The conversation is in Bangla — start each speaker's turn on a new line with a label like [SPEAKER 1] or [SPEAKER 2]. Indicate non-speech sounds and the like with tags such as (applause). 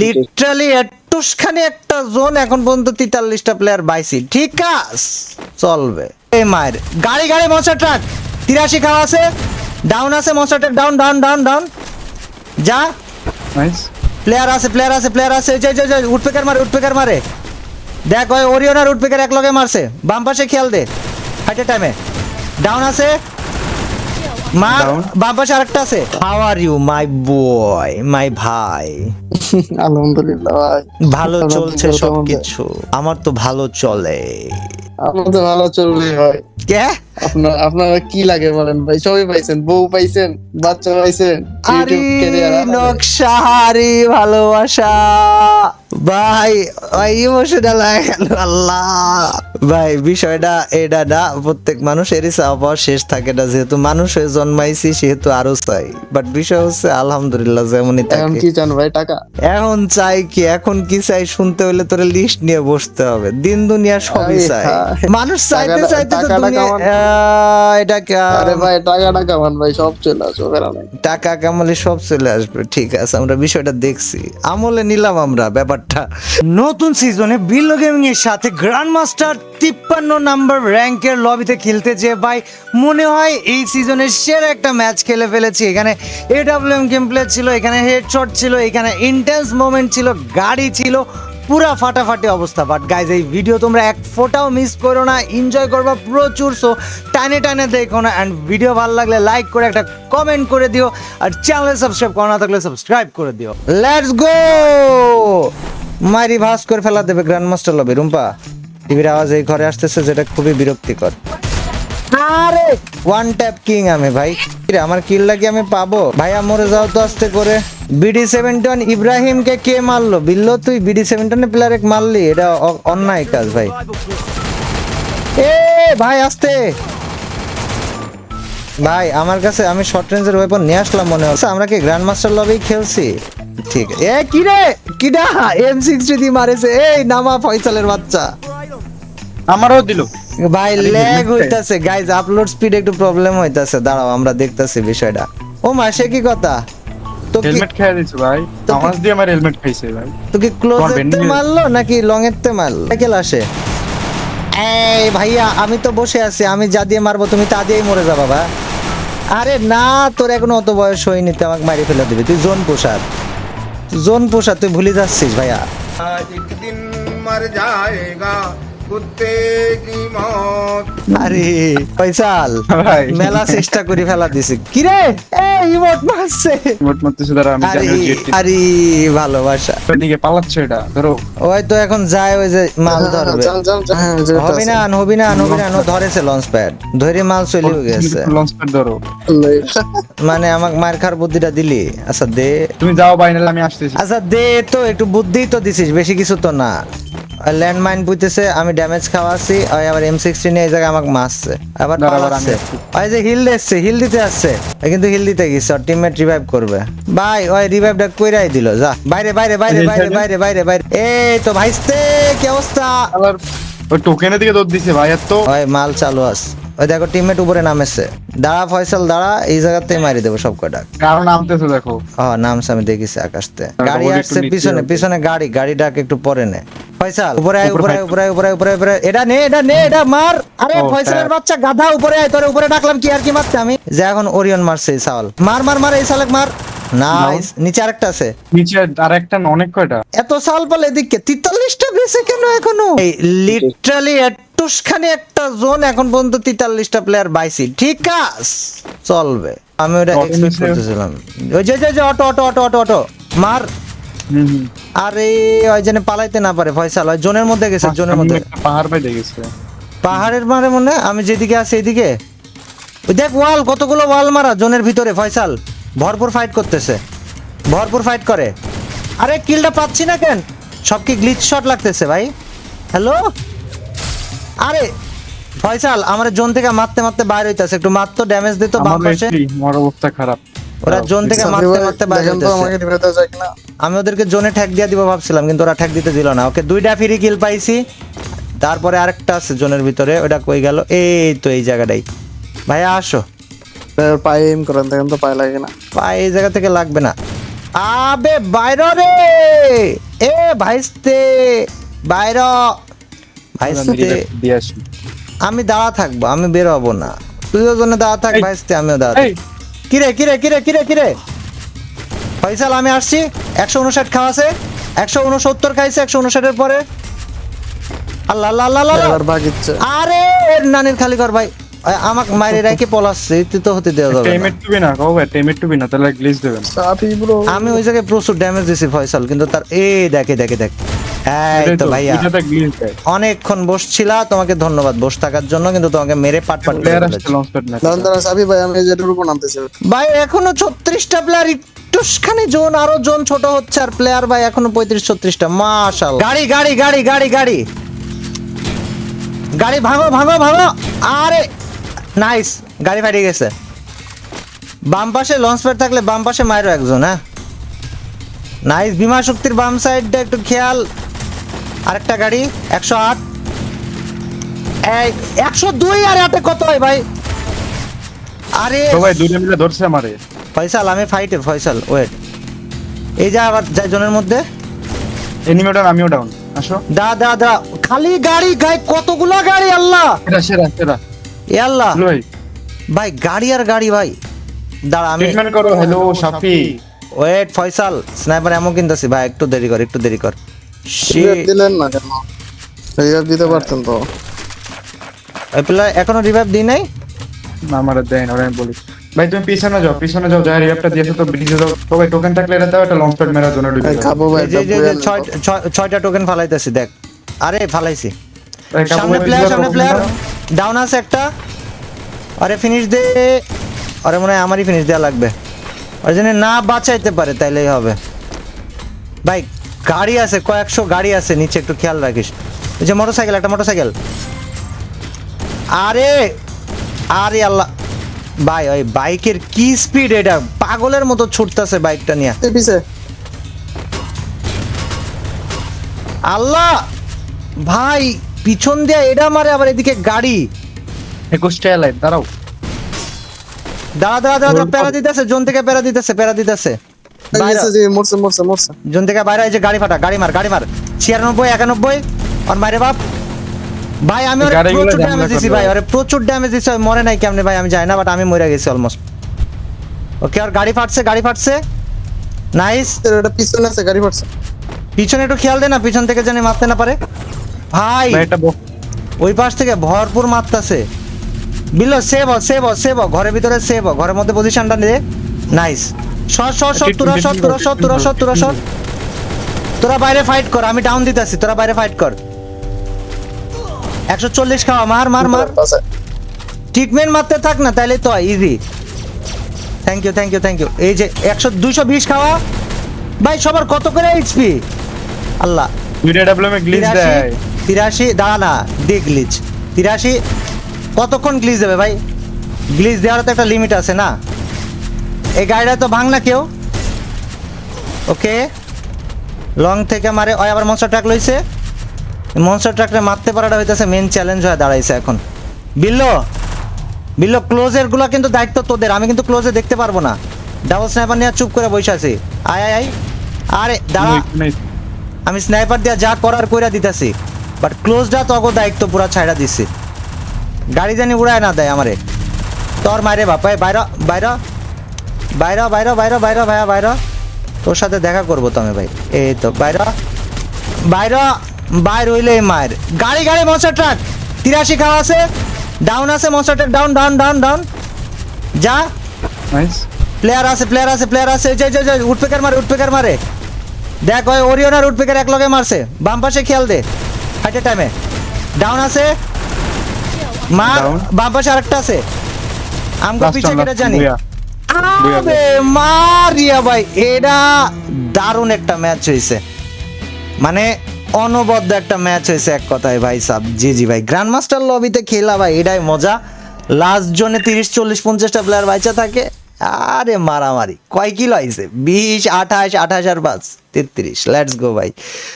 [SPEAKER 1] লিটারালি এটুসখানি একটা জোন এখন পর্যন্ত তেতাল্লিশটা প্লেয়ার বাইছি। ঠিক আছে চলবে। এই মায়ের গাড়ি গাড়ি মশা ট্রাক তিরাশি খাওয়া আছে ডাউন আছে মশা truck down down down down যা। প্লেয়ার আছে প্লেয়ার আছে প্লেয়ার আছে। যে যে উঠপেকার মারে উঠপেকার মারে। দেখ ওই ওরিয়নার উঠপেকার এক লগে মারছে। বাম পাশে খেয়াল দে। ফাইটের টাইমে ডাউন আছে। মার
[SPEAKER 2] বাবা
[SPEAKER 1] বাম পাশে আরেকটা আছে। হাউ আর ইউ মাই বয় মাই ভাই? (laughs)
[SPEAKER 3] আলহামদুলিল্লাহ
[SPEAKER 1] ভালো চলছে
[SPEAKER 3] তো
[SPEAKER 1] সব
[SPEAKER 3] কেমন?
[SPEAKER 1] কিছু আমার তো ভালো চলে।
[SPEAKER 3] আমার তো ভালো চলবে ভাই।
[SPEAKER 1] কে?
[SPEAKER 3] আপনার আপনারা কি লাগে বলেন ভাই? সবই পাইছেন বউ পাইছেন বাচ্চা পাইছেন
[SPEAKER 1] আরে নকশাহারি ভালোবাসা। ভাই ভাই ইমোশনাল হয়ে গেল আল্লাহ। ভাই বিষয়টা এটা না প্রত্যেক মানুষেরই চাওয়া শেষ থাকে না। যেহেতু মানুষ হয়ে জন্মাইছি সেহেতু আরও চাই। বাট বিষয় হচ্ছে আলহামদুলিল্লাহ যেমনই
[SPEAKER 3] এখন কি চান ভাই টাকা?
[SPEAKER 1] এখন চাই কি এখন কি চাই শুনতে হলে তোর লিস্ট নিয়ে বসতে হবে। দিন দুনিয়া সবই চাই। মানুষ চাইতে চাইতে তো দুনিয়া এটা
[SPEAKER 3] আরে ভাই টাকা টাকা ভাই? সব চলে আসো
[SPEAKER 1] টাকা কামালে সব চলে আসবে। ঠিক আছে আমরা বিষয়টা দেখছি। আমলে নিলাম আমরা ব্যাপারটা। নতুন সিজনে বিল্লো গেমিং এর সাথে গ্র্যান্ড মাস্টার তিপ্পান্ন নাম্বার র্যাঙ্কের লবিতে খেলতে যে ভাই মনে হয় এই সিজনের সেরা একটা ম্যাচ খেলে ফেলেছি। এখানে এডাব্লিউএম গেম প্লে ছিল এখানে হেডশট ছিল এখানে ইন্টেন্স মোমেন্ট ছিল গাড়ি ছিল পুরা ফাটাফাটি অবস্থা। বাট গাইজ এই ভিডিও তোমরা এক ফোটাও মিস করো না এনজয় করবা প্রচুর। সো টানে টানে দেখো না অ্যান্ড ভিডিও ভালো লাগলে লাইক করে একটা কমেন্ট করে দিও, আর চ্যানেলে সাবস্ক্রাইব করা না থাকলে সাবস্ক্রাইব করে দিও। লেটস গো মারি ভাস করে ফেলা দেবে গ্র্যান্ড মাস্টার লবি রুম্পা, টিভির আওয়াজ এই ঘরে আসতেছে যেটা খুবই বিরক্তিকর। আরে ওয়ান ট্যাপ কিং আমি, ভাই। আমার কিল লাগি আমি পাবো। ভাইয়া মরে যাও তো আস্তে করে। বিডি সেভেন্টন ইব্রাহিমকে কে মারলো? বিল্লো তুই বিডি সেভেন্টনের প্লেয়ারে মারলি এটা অন্যায় কাজ ভাই। এ ভাই আস্তে। ভাই আমার কাছে আমি শর্ট রেঞ্জের ওয়েপন নিয়ে আসলাম মনে হচ্ছে। আমরা কি গ্র্যান্ড মাস্টার লবি খেলছি? ঠিক। এ কি রে? কিডা? এম সিক্সটি দিয়ে মারেছে এই নামা ফয়সালের বাচ্চা।
[SPEAKER 2] আমারও দিল।
[SPEAKER 1] ভাই ল্যাগ হইতাছে। গাইজ আপলোড স্পিড একটু প্রবলেম হইতাছে। দাঁড়াও আমরা দেখতাছি বিষয়টা। ও মা সে কি কথা?
[SPEAKER 2] হেলমেট খেয়ে দিছে ভাই? দিয়ে আমার হেলমেট খাইছে ভাই।
[SPEAKER 1] তো কি মারলো নাকি লং মারলো? সাইকেল আসে? এই ভাইয়া আমি তো বসে আছি আমি যা দিয়ে মারবো তুমি তা দিয়েই মরে যাবা বাবা আরে না তোর এখনও অত বয়স হয়নি তো আমাকে মারি ফেলে দিবি। তুই জোন পোশাক জোন প্রসাদ তুই ভুলে যাচ্ছিস ভাইয়া।
[SPEAKER 4] একদিন মার যায়গা
[SPEAKER 1] আরে ফয়সাল মেলা চেষ্টা করে ফেলা দিছে। কি রে মারছে।
[SPEAKER 2] আমি জানি
[SPEAKER 1] আরে ভালোবাসা।
[SPEAKER 2] পালাচ্ছে এটা ধরো।
[SPEAKER 1] ওই তো এখন যায় ওই যে মাল ধরবে।
[SPEAKER 3] হ্যাঁ,
[SPEAKER 1] হবে না হবে না হবে না ধরেছে লঞ্চ প্যাড ধরে মাল চলেও গেছে।
[SPEAKER 2] লঞ্চ প্যাড ধরো।
[SPEAKER 1] মানে আমাক মার খার বুদ্ধিটা দিলি? আচ্ছা দে।
[SPEAKER 2] তুমি যাও বাইনাল আমি আসতেছি।
[SPEAKER 1] আচ্ছা দে তো একটু বুদ্ধি তো দিছিস বেশি কিছু তো না। ল্যান্ড মাইন পুঁতেছে আমি ড্যামেজ খাওয়াছি ওই আবার এম সিক্সটিন এই জায়গায় আমাকে মারছে। আবার পালাচ্ছে। ওই যে হিল দিচ্ছে হিল দিতে আসছে। কিন্তু হিল দিতে গেছে ওর টিমমেট রিভাইভ করবে। ভাই ওই রিভাইভটা কইরাই দিল যা। বাইরে বাইরে বাইরে বাইরে বাইরে বাইরে বাইরে। এই তো ভাইস্তে কি অবস্থা?
[SPEAKER 2] আবার ওই টোকেনের দিকে দৌড় দিছে ভাই এত
[SPEAKER 1] ওই মাল চালু আস ওই দেখো টিমমেট উপরে নামেছে। দাঁড়া ফয়সাল দাঁড়া এই জায়গাতেই মারি দেবো সব কটা
[SPEAKER 2] কারণ নামতেছে দেখো।
[SPEAKER 1] ও নামছে আমি দেখিছি আকাশতে। গাড়ি আসছে পিছনে পিছনে গাড়ি গাড়িটাকে একটু পরে নে। ফয়সাল উপরে আয়
[SPEAKER 2] উপরে
[SPEAKER 1] আয়, উপরে আয়, উপরে উপরে উপরে এটা নে এটা নে এটা মার। আরে ফয়সালের
[SPEAKER 2] হ্যাঁ।
[SPEAKER 1] বাচ্চা গাধা উপরে আয় তোরে উপরে ডাকলাম কি আর কি মারতে আমি? যে এখন ওরিয়ন মারছে এই সাওয়াল। মার মার মার এই সালেক মার। নাইস নিচে আরেকটা আছে।
[SPEAKER 2] নিচে আর একটা অনেক কয়টা?
[SPEAKER 1] এত সাল পালে এদিকে তেতাল্লিশটা বেঁচে কেন এখনও? এই লিটারালি এটুসখানি একটা জোন এখন পর্যন্ত তেতাল্লিশটা প্লেয়ার বাইছি। ঠিক আছে চলবে। আমি ওটা এক্সপেক্ট করতেছিলাম। ওই যে যে auto auto auto auto auto মার। আরে ওই জন্য পালাইতে না পারে ফয়সাল। ওই জোনের মধ্যে গেছে জোনের মধ্যে।
[SPEAKER 2] পাহাড় পাই দেখেছে
[SPEAKER 1] পাহাড়ের মারে মনে আমি যেদিকে আছি এদিকে ওই দেখ ওয়াল কতগুলো ওয়াল মারা জোনের ভিতরে ফয়সাল। ভরপুর ফাইট করতেছে। ভরপুর ফাইট করে। আরে কিলটা পাচ্ছি না কেন? সব কি গ্লিচ শট লাগতেছে ভাই? হ্যালো আরে ফয়সাল আমার জোন থেকে মারতে মারতে বাইরে হইতাছে। একটু মারতো ড্যামেজ দিত বাম
[SPEAKER 2] আমার
[SPEAKER 1] পাশে।
[SPEAKER 2] আমার অবস্থা খারাপ।
[SPEAKER 1] ওরা জোন থেকে মারতে মারতে বাইরে
[SPEAKER 3] দেখেন তো
[SPEAKER 1] হইতাছে।
[SPEAKER 3] আমাকে নিভে দেওয়া যায় কিনা।
[SPEAKER 1] আমি ওদেরকে জোনে ঠ্যাক দিয়ে দিব ভাবছিলাম কিন্তু ওরা ঠ্যাক দিতে দিল না। ওকে দুইটা ফ্রি কিল পাইছি। তারপরে আরেকটা আছে জোনের ভিতরে ওটা কই গেল? এই তো এই জায়গাটাই। ভাইয়া আসো।
[SPEAKER 3] পায়ে এম করেন দেখেন তো পায়ে লাগে না
[SPEAKER 1] পা এই জায়গা থেকে লাগবে না। আবে বাইর রে! এ ভাইস্তে! বাইর ভাইস্তে আমি দাঁড়া থাকব আমি বের হব না। তুইও জন্য দাঁড়া থাক। ভাইস্তে আমিও দাঁড়া কিরে কিরে কিরে কিরে কিরে? ফয়সাল আমি আসছি। একশো উনষাট খাওয়াছে একশো উনসত্তর খাইছে একশো উনষাটের পরে। আল্লাহ আল্লাহ আল্লাহ আল্লাহ
[SPEAKER 3] ভাগ
[SPEAKER 1] আরে এর নানির খালি কর ভাই। আমাকে মাইরে (laughs) রেখে পলাচ্ছে তুই তো হতে দেওয়া যাবে না।
[SPEAKER 2] টেমেট টুবি না কও ভাই টেমেট টুবি না তাহলে গ্লিচ দেবেন।
[SPEAKER 3] সাফি ব্রো
[SPEAKER 1] আমি ওই জায়গায় প্রচুর ড্যামেজ দিছি ফয়সাল কিন্তু তার এ দেখে দেখে দেখ। এই তো ভাইয়া। অনেকক্ষণ বসছিলা তোমাকে ধন্যবাদ। বসে থাকার জন্য কিন্তু তোমাকে মেরে পাট পাট করে
[SPEAKER 2] প্লেয়ার আসছে
[SPEAKER 1] ফেলেছি।
[SPEAKER 2] লঞ্চ প্যাড ম্যাচ
[SPEAKER 3] দাঁড়ান দাঁড়ান সাফি ভাই আমি যেটার নামতেছি
[SPEAKER 1] ভাই এখনও ছত্রিশটা প্লেয়ার একটুখানি জোন আরও জোন ছোট হচ্ছে আর প্লেয়ার ভাই এখনও পঁয়ত্রিশ ছত্রিশটা। মাশাল। গাড়ি গাড়ি গাড়ি গাড়ি গাড়ি। গাড়ি ভাঙো ভাঙো ভাঙো। আরে নাইস গাড়ি ফাটে গেছে। বাম পাশে লঞ্চ প্যাড থাকলে বাম পাশে মায়েরও একজন হ্যাঁ? নাইস বিমা শক্তির বাম সাইডটা একটু খেয়াল। আরেকটা গাড়ি একশো আট। একশো দুই আর আটে কত হয় ভাই? আরে
[SPEAKER 2] ভাই দুইটা মিলে ধরছে আমারে।
[SPEAKER 1] ফয়সাল আমি ফাইটে ফয়সাল ওয়েট এই যে আবার যাই জনের মধ্যে
[SPEAKER 2] এনিমেটার আমিও ডাউন আসো।
[SPEAKER 1] দা দা দা খালি গাড়ি গাই কতগুলা গাড়ি আল্লাহ?
[SPEAKER 2] সেরা সেরা সেরা।
[SPEAKER 1] এ আল্লাহ।
[SPEAKER 2] ভাই
[SPEAKER 1] ভাই গাড়ি আর গাড়ি ভাই। দাঁড়া আমি
[SPEAKER 2] ট্রিটমেন্ট করো hello Safi.
[SPEAKER 1] Wait Faisal sniper এমন কিনতেছি। ভাই একটু দেরি কর একটু দেরি কর।
[SPEAKER 3] রিভাইভ দিলেন না কেন? রিভাইভ দিতে পারতেন তো।
[SPEAKER 1] ওই এখনও রিভাইভ দিই নাই?
[SPEAKER 2] না আমার দেয় না আমি বলি। ভাই তুমি পিছনে যাও পিছনে যাও যাই রিঅ্যাপটা দিয়েছ তো ব্রিজে যাও। তো ভাই টোকেন থাকলে এটা দাও একটা লঞ্চ প্যাড মেরার জন্য ঢুকে
[SPEAKER 3] খাব ভাই
[SPEAKER 1] যে যে- যে
[SPEAKER 3] বুয়াল
[SPEAKER 1] ছয় ছয়- ছয়টা টোকেন ফালাইতেছি দেখ। আরে ফালাইছি। সামনে প্লেয়ার সামনে প্লেয়ার ডাউন আছে একটা। আরে ফিনিশ দে। আরে মনে হয় আমারই ফিনিশ দেওয়া লাগবে। আর জন্য না বাঁচাইতে পারে তাইলেই হবে। ভাই গাড়ি আছে কয়েকশো গাড়ি আছে নিচে একটু খেয়াল রাখিস। এই যে মোটরসাইকেল একটা মোটরসাইকেল আরে আরে আল্লাহ। ভাই ওই বাইকের কি স্পিড এটা? পাগলের মতো ছুটতেছে বাইকটা নিয়ে।
[SPEAKER 3] এই পিছে।
[SPEAKER 1] আল্লাহ! ভাই পিছন দিয়ে এটা মারে আবার এদিকে গাড়ি।
[SPEAKER 2] একুশটা লাইট দাঁড়াও।
[SPEAKER 1] দাঁড়া দাঁড়া দাঁড়া দাঁড়া, প্যারা দিতেছে জোন থেকে প্যারা দিতেছে প্যারা দিতেছে।
[SPEAKER 3] মরছে মরছে মরছে।
[SPEAKER 1] জোন থেকে বাইরে যে গাড়ি ফাটা গাড়ি মার গাড়ি মার। ছিয়ানব্বই একানব্বই। আর মারে বাপ। ভাই আমি ওরে প্রচুর ড্যামেজ দিছি ভাই ওরে প্রচুর ড্যামেজ দিছি মরে নাই কেমনে ভাই আমি জানি না বাট আমি মরে গেছি অলমোস্ট ওকে আর গাড়ি ফাটছে গাড়ি ফাটছে। নাইস
[SPEAKER 3] এটা পিছনে আছে গাড়ি পড়ছে
[SPEAKER 1] পিছনে একটু খেয়াল দে না পিছন থেকে জানি মারতে না পারে। ভাই
[SPEAKER 2] ভাই
[SPEAKER 1] ওই পাশ থেকে ভরপুর মারতাছে। বিলো সেভ হ সেভ সেভ ঘরের ভিতরে সেভ ঘরের মধ্যে পজিশনটা নে। নাইস শট শট শট তোরা শট তোরা শট তোরা শট তোরা শট তোরা বাইরে ফাইট কর আমি ডাউন দিতেছি তোরা বাইরে ফাইট কর। একশো চল্লিশ খাওয়া মার মার মার। ট্রিটমেন্ট মারতে থাক না তাহলে তো easy thank you thank you thank you এই যে একশো দুইশো বিশ খাওয়া। ভাই সবার কত করে এইচপি আল্লাহ। তিরাশি দাঁড়া না দে গ্লিচ তিরাশি কতক্ষণ গ্লিচ দেবে ভাই? গ্লিচ দেওয়ার তো একটা লিমিট আছে না? এই গাড়িটা তো ভাঙ না কেউ। ওকে। লং থেকে মারে। ওই আবার মনস্টার ট্রাক লইছে। মনস্টার ট্রাকটা মারতে পারাটা হইতেছে মেন চ্যালেঞ্জ হয়ে দাঁড়াইছে এখন। বিল্লো বিল্লো ক্লোজেরগুলা কিন্তু দায়িত্ব তোদের। আমি কিন্তু ক্লোজে দেখতে পারব না। ডাবল স্নাইপার নিয়ে চুপ করে বসে আছি। আয় আয় আয়। আরে দাঁড়া। আমি স্নাইপার দিয়া যা করার কইরা দিতেছি। বাট ক্লোজটা তো অগো দায়িত্ব পুরা ছাইড়া দিছি। গাড়ি জানি উড়ায় না দেয় আমারে। তোর মারে বাপাই বাইর বাইর। বাইর বাইর বাইর বাইর ভাইয়া বাইর। তোর সাথে দেখা করব তো আমি ভাই। এই তো বাইর। বাইর বাইর হইলে মায়ের। গাড়ি গাড়ি মনস্টার ট্রাক তিরাশি খাওয়া আছে। ডাউন আছে monster truck down down down down যা। প্লেয়ার আছে প্লেয়ার আছে প্লেয়ার আছে। যে যে যে উঠপেকার মারে উঠপেকার মারে। দেখ ওই ওরিয়ন আর উঠপেকার এক লগে মারছে। বাম পাশে খেয়াল দে। হাইটের টাইমে ডাউন আছে। মার।
[SPEAKER 2] Down.
[SPEAKER 1] বাম পাশে আরেকটা আছে। আমগো পিছে কেটে জানি। আবে মারিয়া ভাই এটা দারুণ একটা ম্যাচ হয়েছে মানে অনবদ্য একটা ম্যাচ হয়েছে এক কথায় ভাই সাব জি জি ভাই গ্র্যান্ড মাস্টার লবিতে খেলা ভাই এটাই মজা। লাস্ট জনে তিরিশ চল্লিশ পঞ্চাশটা প্লেয়ার বাইচা থাকে। আরে মারামারি কয় কিলো আইছে? বিশ আঠাশ আঠাশ আর পাঁচ তেত্রিশ। লেটস গো ভাই।